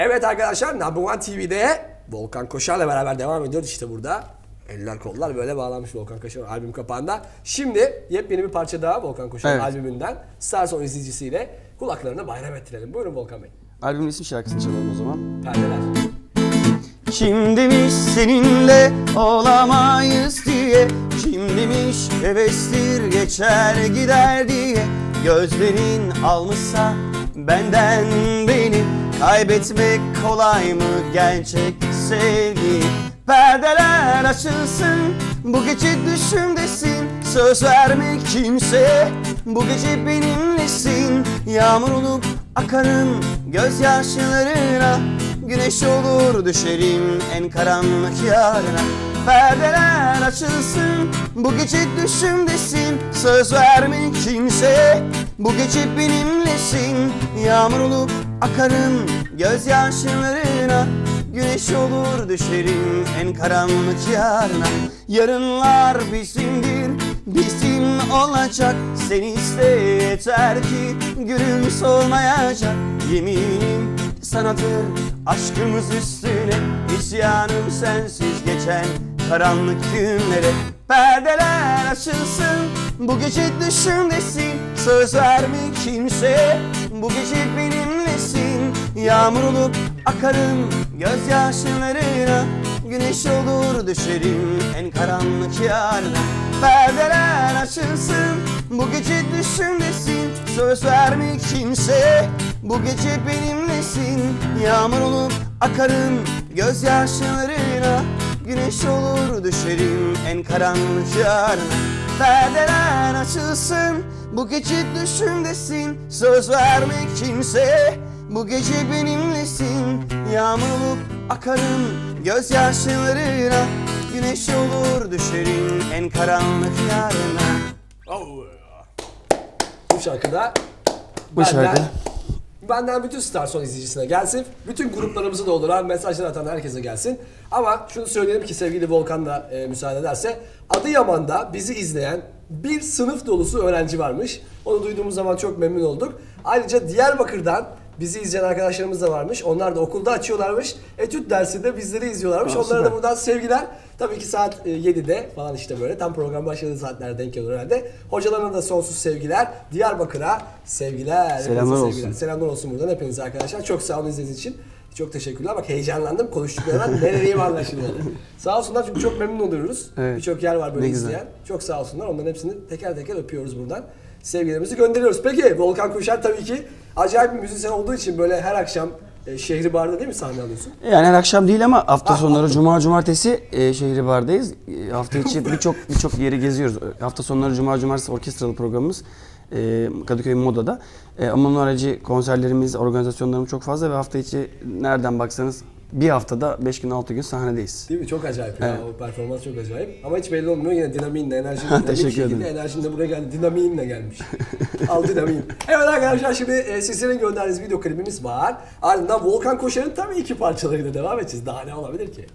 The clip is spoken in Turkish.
Evet arkadaşlar Number One TV'de Volkan Koşar'la beraber devam ediyoruz işte burada. Eller kollar böyle bağlanmış Volkan Koşar albüm kapağında. Şimdi yepyeni bir parça daha Volkan Koşar'ın Evet. albümünden Starson izleyicisiyle kulaklarına bayram ettirelim. Buyurun Volkan Bey. Albümün isim şarkısını çalalım o zaman. Perdeler. Kim demiş seninle olamayız diye Kim demiş hevestir geçer gider diye Gözlerin almışsa benden beni Kaybetmek kolay mı? Gerçek sevgi. Perdeler açılsın. Bu gece düşümdesin Söz verme kimse. Bu gece benimlesin. Yağmur olup akarım gözyaşlarına. Güneş olur düşerim en karanlık yarına. Perdeler açılsın. Bu gece düşümdesin Söz verme kimse. Bu gece benimlesin. Yağmur olup akarım gözyaşlarına Güneş olur düşerim en karanlık yarına Yarınlar bizimdir bizim olacak. Sen iste yeter ki günün solmayacak. Yeminim sanadır aşkımız üstüne. İsyanım sensiz geçen karanlık günlere. Perdeler açılsın bu gece düşümdesin Söz verme kimse. Bu gece benimlesin Yağmur olup akarım gözyaşlarına. Güneş olur düşerim en karanlık yarına. Perdeler açılsın bu gece düşümdesin Söz verme kimse bu gece benimlesin. Yağmur olup akarım gözyaşlarına Güneş olur düşerim en karanlık yarına Perdeler açılsın bu gece düşümdesin Söz verme kimse bu gece benimlesin. Yağmur olup akarım gözyaşlarına. Güneş olur düşerim en karanlık yarına. Oh. Bu şarkıda Bu şarkı. Benden bütün Starson izleyicisine gelsin. Bütün gruplarımızı dolduran, mesajlar atan herkese gelsin. Ama şunu söyleyelim ki sevgili Volkan da e, müsaade ederse Adıyaman'da bizi izleyen bir sınıf dolusu öğrenci varmış. Onu duyduğumuz zaman çok memnun olduk. Ayrıca Diyarbakır'dan bizi izleyen arkadaşlarımız da varmış. Onlar da okulda açıyorlarmış. Etüt dersinde bizleri izliyorlarmış. Aa, Onlara da buradan sevgiler. Tabii ki saat e, 7'de falan işte böyle. Tam program başladığı saatlerde denk geliyor herhalde. Hocalarına da sonsuz sevgiler. Diyarbakır'a sevgiler. Hepinize Selamlar olsun. sevgiler. Selamlar olsun buradan hepinize arkadaşlar. Çok sağ olun izlediğiniz için. Çok teşekkürler. Bak heyecanlandım. Konuştuklarından nereliyim anlaşılmadı. sağ olsunlar çünkü çok memnun oluyoruz. Evet. Birçok yer var böyle Ne güzel. izleyen. Çok sağ olsunlar. Onların hepsini teker teker öpüyoruz buradan. Sevgilerimizi gönderiyoruz. Peki Volkan Kuşar tabii ki acayip bir müzisyen olduğu için böyle her akşam e, şehri barda değil mi sahne alıyorsun? Yani her akşam değil ama hafta Ah, sonları hafta- cuma cumartesi e, şehri bardayız. E, hafta içi birçok birçok yeri geziyoruz. E, Hafta sonları cuma cumartesi orkestralı programımız e, Kadıköy Moda'da. E, ama onun harici konserlerimiz, organizasyonlarımız çok fazla ve hafta içi nereden baksanız bir haftada 5 gün 6 gün sahnedeyiz. Değil mi? Çok acayip ya. Evet. O performans çok acayip. Ama hiç belli olmuyor. Yine dinamiğinle, enerjinle. dinamik Teşekkür şekilde ederim. Enerjin de buraya geldi. Dinamiğinle gelmiş. Al dinamiğin. Evet arkadaşlar şimdi e, sizlerin gönderdiğiniz video klibimiz var. Ardından Volkan Koşar'ın tabii iki parçalarıyla devam edeceğiz. Daha ne olabilir ki?